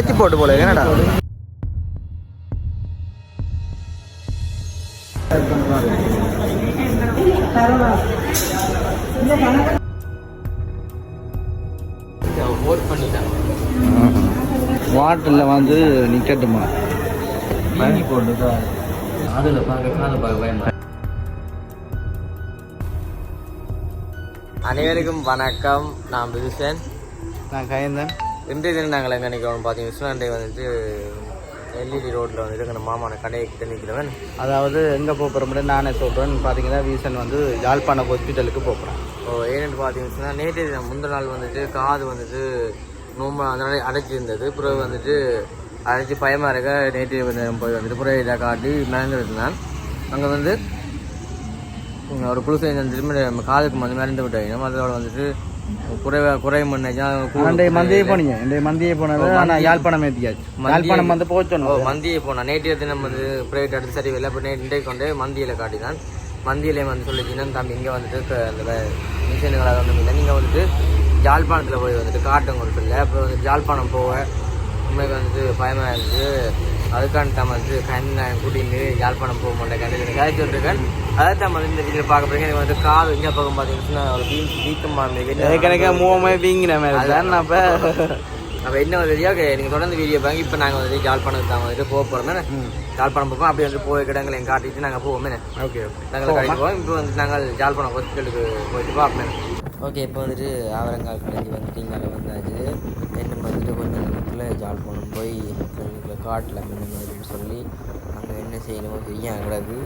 அடைச்சி போட்டு போல என்னடா வாட்டில் வந்து நிக்கட்டுமா போட்டுக்கா அதில் பார்க்க காதை பார்க்க பயமா அனைவருக்கும் வணக்கம் நான் பிதுசன் நான் கயந்தன் இன்றைய தினம் நாங்கள் எங்கே நிற்கிறோம் பார்த்தீங்கன்னா விஸ்வநாண்டை வந்துட்டு எல்இடி ரோட்டில் வந்துட்டு எங்கள் மாமான கடையை கிட்ட நிற்கிறவன் அதாவது எங்கே போகிறோம்னு நானே சொல்கிறேன் பார்த்தீங்கன்னா வீசன் வந்து யாழ்ப்பாணம் ஹாஸ்பிட்டலுக்கு போகிறேன் ஓ ஏன்னு பார்த்தீங்கன்னா நேற்று தினம் முந்தின நாள் வந்துட்டு காது வந்துட்டு நோம்பு அதனால அடைச்சிருந்தது. பிறகு வந்துட்டு அடைச்சி பயமாக இருக்க நேற்று போய் வந்துட்டு பிறகு இதை காட்டி மறந்துருந்தான் அங்கே வந்து ஒரு புதுசு திரும்ப நம்ம காதுக்கு வந்து மறந்து விட்டாங்க அதோட வந்துட்டு குறை குறை முன்னேஜா அண்டைய மந்தியே போனீங்க. இன்றைய மந்தியே போனது ஆனால் யாழ்ப்பாணம் ஏற்றியாச்சு யாழ்ப்பாணம் வந்து ஓ போச்சோம் மந்தியை போனா. நேற்றைய தினம் வந்து பிரைவேட் எடுத்து சரி இல்லை. அப்போ நேற்று கொண்டு மந்தியில் காட்டினான் மந்தியிலே வந்து சொல்லிச்சுன்னா தம்பி இங்கே வந்துட்டு அந்த வே- மிஷினுகள் அதை ஒன்றும் இல்லை. நீங்கள் வந்துட்டு ஜாழ்ப்பாணத்தில் போய் வந்துட்டு காட்டுங்க ஒரு பிள்ளை. அப்புறம் வந்து ஜாழ்ப்பாணம் போக உண்மைக்கு வந்துட்டு பயமாக இருந்துச்சு. அதுக்கான தான் வந்து கண்ணை கூட்டிட்டு யாழ்ப்பாணம் போக மாட்டேன் கண்டு கழிச்சு விட்டுருக்கேன் அதை தான் வந்து இந்த வீடியோ பார்க்க போறீங்க. எனக்கு வந்து காது இங்கே பக்கம் பார்த்தீங்கன்னா ஒரு வீ வீக்கமாக ஏற்கனவே மூவமே வீங்கின மாதிரி தான் நான் இப்போ அப்போ என்ன ஒரு வீடியோ நீங்கள் தொடர்ந்து வீடியோ பாருங்க. இப்போ நாங்கள் வந்து ஜாழ்ப்பாணம் தான் வந்துட்டு போக போகிறோம் ஜாழ்ப்பாணம் போவோம். அப்படி வந்து போய் இடங்களை எங்கள் காட்டிட்டு நாங்கள் போவோமே. ஓகே நாங்கள் கடைக்கு போவோம்? இப்போ வந்து நாங்கள் ஜாழ்ப்பாணம் ஹாஸ்பிட்டலுக்கு போயிட்டு பார்ப்போம். ஓகே இப்போ வந்துட்டு ஆவரங்கால் கடைக்கு வந்துட்டு இங்கே வந்தாச்சு என்ன வந்துட்டு கொஞ்சம் நேரத்தில் ஜாழ்ப்பாணம் போய் மக்களுக்கு காட்டில் மின்னு அப்படின்னு சொல்லி அங்கே என்ன செய்யணுமோ செய்ய கிடக்கு.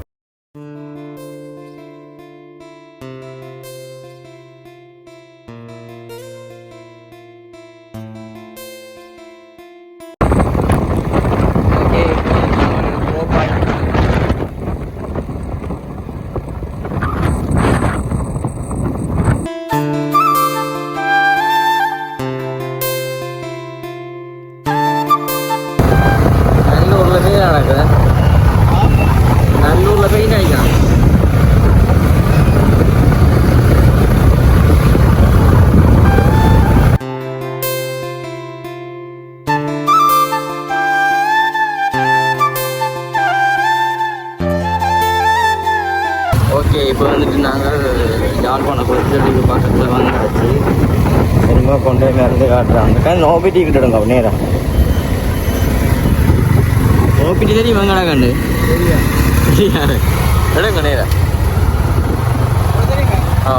நல்லூரில் நல்லூரில் பெயின் அடிக்கிறான். ஓகே இப்போ வந்துட்டு நாங்கள் யாழ்ப்பாணம் ஹாஸ்பிட்டலுக்கு பக்கத்தில் வந்தாச்சு. திரும்ப கொண்டு போய் காட்டுறாங்க. நோபிட்டி கிட்ட நேரம் ஓபிடி தெரியும் வெங்கடா கண்டு தெரியாது எடுங்க நேரா ஆ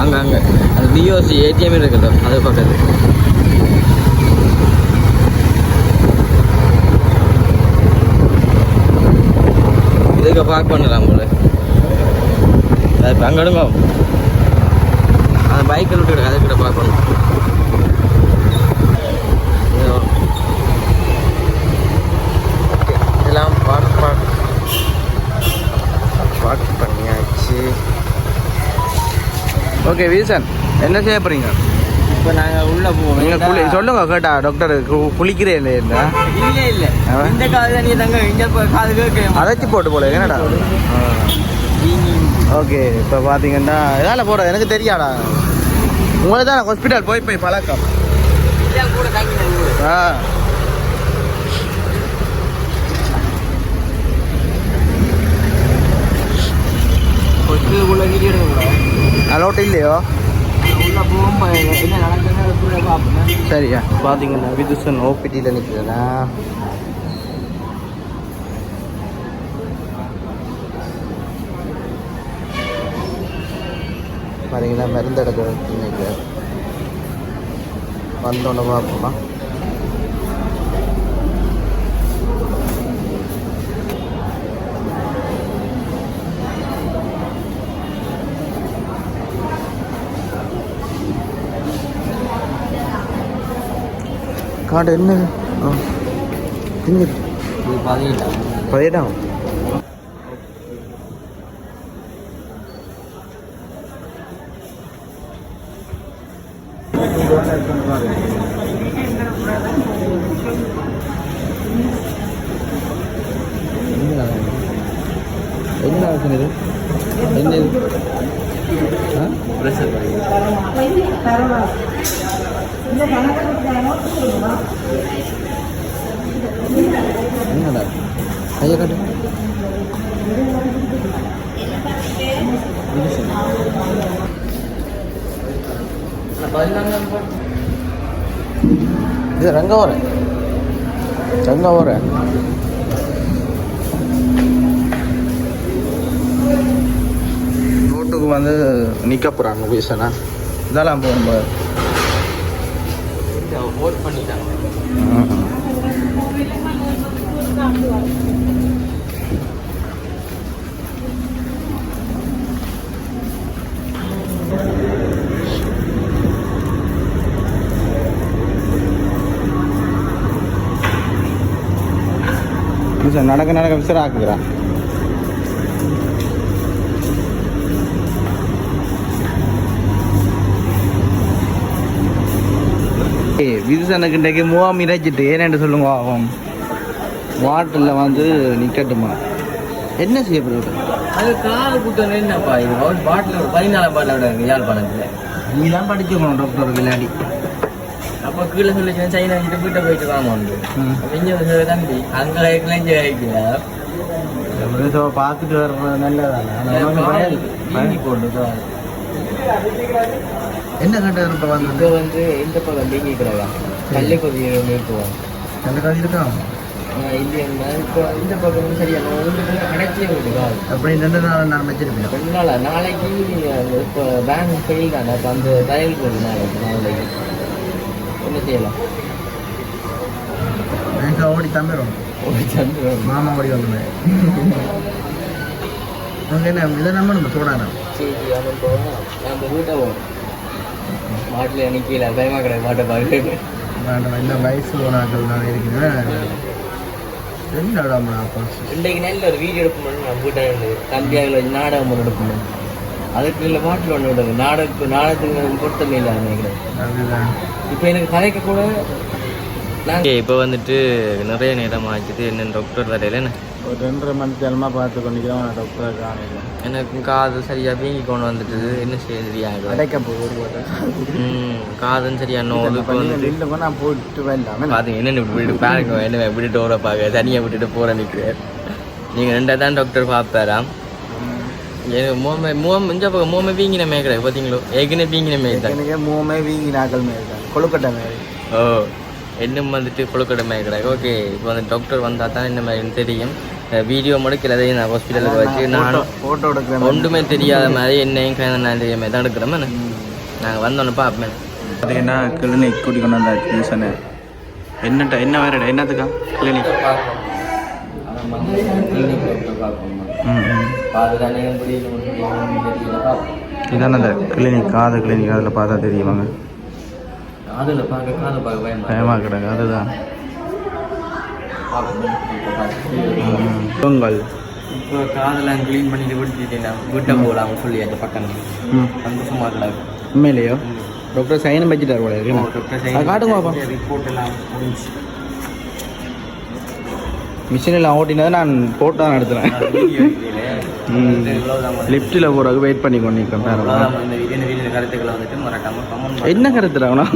அங்கே அங்கே அது பிஓசி ஏடிஎம் இருக்குது அது பக்கத்து. இதுக்கு பார்க் பண்ணலாம் போல. அது அங்கடுங்க அந்த பைக்கில் விட்டு அதை கிட்ட பார்க் பண்ணணும் இதோ. இதெல்லாம் பார்க் பார்க் பார்க் பண்ணியாச்சு. ஓகே வீசன் என்ன செய்ய போறீங்க? இப்போ நாங்கள் உள்ளே போவோம். நீங்க குளி சொல்லுங்க கேட்டா. டாக்டர் குளிக்கிறேன் இல்லையா இல்ல இல்ல. ஆ. இந்த காது நீ தங்க இங்க போய் காது கேட்க அடைச்சி போட்டு போல என்னடா? ஓகே இப்போ பார்த்தீங்கன்னா இதால போகிற எனக்கு தெரியாடா. உங்களுக்கு தான் ஹாஸ்பிட்டல் போய் போய் பழக்கம். ஆ. அலோட் இல்லையோ உள்ள போகும்போது என்ன நடக்குதுன்னு பார்ப்போம் சரியா பார்த்தீங்கன்னா விதுசன் ஓபிடியில் நிற்கிறதா பாருங்கன்னா மருந்து எடுக்க நினைக்கிறேன் பார்ப்போமா? காட்டு என்ன? திங்க பதினெட்டாம் என்ன ஆகுது என்ன பிரஷர். என்னடா காட்டு இது ரங்க வர ரங்க வர ரோட்டுக்கு வந்து நிற்க போகிறாங்க வீசனா இதெல்லாம் போகும்போது. ஓட் பண்ணிட்டாங்க. நடக்க நடக்க விசராக்குறான் விதுசனுக்கு இன்றைக்கு மூவாம் இறைச்சிட்டு ஏனென்று சொல்லுங்க அவன் வாட்டில் வந்து நிற்கட்டுமா என்ன செய்யப்படுறது அது காது குட்டம் என்னப்பா இது? பாட்டில் ஒரு பதினாலாம் பாட்டில் யாழ்ப்பாணத்தில் நீ தான் படிச்சுக்கணும் டாக்டர் விளையாடி அப்போ கீழே சொல்லி சைனா கிட்ட வீட்டை போயிட்டு வாங்க இங்கே வந்து தம்பி அங்கே கிளஞ்சி ஆகிக்கிறா பார்த்துட்டு வர்றது நல்லதானே? போட்டு என்ன கண்டது இப்போ வந்து இங்கே வந்து இந்த பக்கம் வீங்கிக்கிறாங்க கல்லை கொதி நிறுத்துவோம் நல்ல கதை இருக்கான் இல்லை இப்போ இந்த பக்கம் வந்து சரியா நான் வந்து அடைச்சியே விட்டுக்கா அப்படி ரெண்டு நாள் நான் வச்சிருப்பேன். ரெண்டு நாளா? நாளைக்கு இப்போ பேங்க் ஃபெயில் தானே? அப்போ அந்த தயவு போகுது நாளைக்கு நாளைக்கு. என்ன செய்யலாம் எனக்கு ஓடி தம்பிடும் சந்திரன் மாமா ஓடி வந்தேன் உனக்கு என்ன இதை நம்ம நம்ம சோடானா சரி அவன் போவோம் நம்ம வீட்டை போவோம் மாட்டில் எனக்கு கீழே பயமாக கிடையாது மாட்டை பார்க்க வேண்டாம் இந்த வயசு போனாக்கள் நான் இருக்கிறேன். இன்றைக்கு நல்ல ஒரு வீடியோ எடுக்கணும்னு நான் வீட்டை தம்பியாக நாடகம் ஒன்று எடுக்கணும் அதுக்கு இல்லை மாட்டில் ஒன்று விடுங்க நாடகத்துக்கு நாடகத்துக்கு பொருத்தம் இல்லை நினைக்கிறேன். இப்போ எனக்கு கதைக்க கூட இப்போ வந்துட்டு நிறைய நேரம் ஆச்சுது என்ன டாக்டர் வரையில என்ன? ஒரு ரெண்டரை மணி தேலமாக பார்த்து கொண்டிக்கிறோம் டாக்டர் காணையில் எனக்கு காது சரியா வீங்கி கொண்டு வந்துட்டுது. என்ன செய்ய தெரியாது அடைக்க போகுது ம் காதும் சரியா நோது இல்லை நான் போட்டு வரலாமே. பாத்தீங்க என்ன இப்படி விட்டு பாருங்க என்ன இப்படி டோரை பார்க்க தனியாக விட்டுட்டு போற நிற்கு நீங்கள் ரெண்டா தான் டாக்டர் பார்ப்பாராம் மூமை மூவம் இந்த பக்கம் மூமை வீங்கின மேய்க்கிற பார்த்தீங்களோ ஏற்கனவே வீங்கின மேய்தான் எனக்கு மூமே வீங்கி நாக்கள் மேல் தான் கொழுக்கட்டை மேல் ஓ இன்னும் வந்துட்டு புழுக்கடை மேய்க்கிறாங்க ஓகே இப்போ வந்து டாக்டர் வந்தால் தான் என்ன மாதிரி தெரியும். வீடியோ முடிக்கிறதையும் நான் ஹாஸ்பிட்டலுக்கு வச்சு நானும் ஃபோட்டோ எடுக்கிறேன். ஒன்றுமே தெரியாத மாதிரி என்னையும் நான் தெரியாம தான் எடுக்கிறோம். நாங்கள் வந்தோன்னே பார்ப்பேன் பார்த்தீங்கன்னா கிளினிக் கூட்டி கொண்டு வந்தாச்சு டியூஷனு என்னட்ட என்ன வேறடா என்னத்துக்கா? கிளினிக் இதான அந்த கிளினிக் காது கிளினிக் அதில் பார்த்தா தெரியுவாங்க அதில் பார்க்க காதை பார்க்க பயமா பயமாக கிடக்கு அதுதான். பொங்கல். இப்போ காதெல்லாம் க்ளீன் பண்ணிட்டு விட்டுட்டேன் வீட்டை போகலாம் சொல்லி அந்த பக்கம். ம். சந்தோஷமா இருக்கலாம் உண்மையிலையோ? டாக்டர் சைனம் வச்சுட்டார் போல இருக்கு. காட்டுங்க பாப்பா. ரிப்போர்ட் எல்லாம் முடிஞ்சு மிஷினில் ஓட்டினதை நான் போட்டு தான் எடுத்துறேன். லிஃப்ட்டில் போகிறதுக்கு வெயிட் பண்ணி கொண்டு நிற்கிறேன் என்ன கருத்துறாங்கண்ணா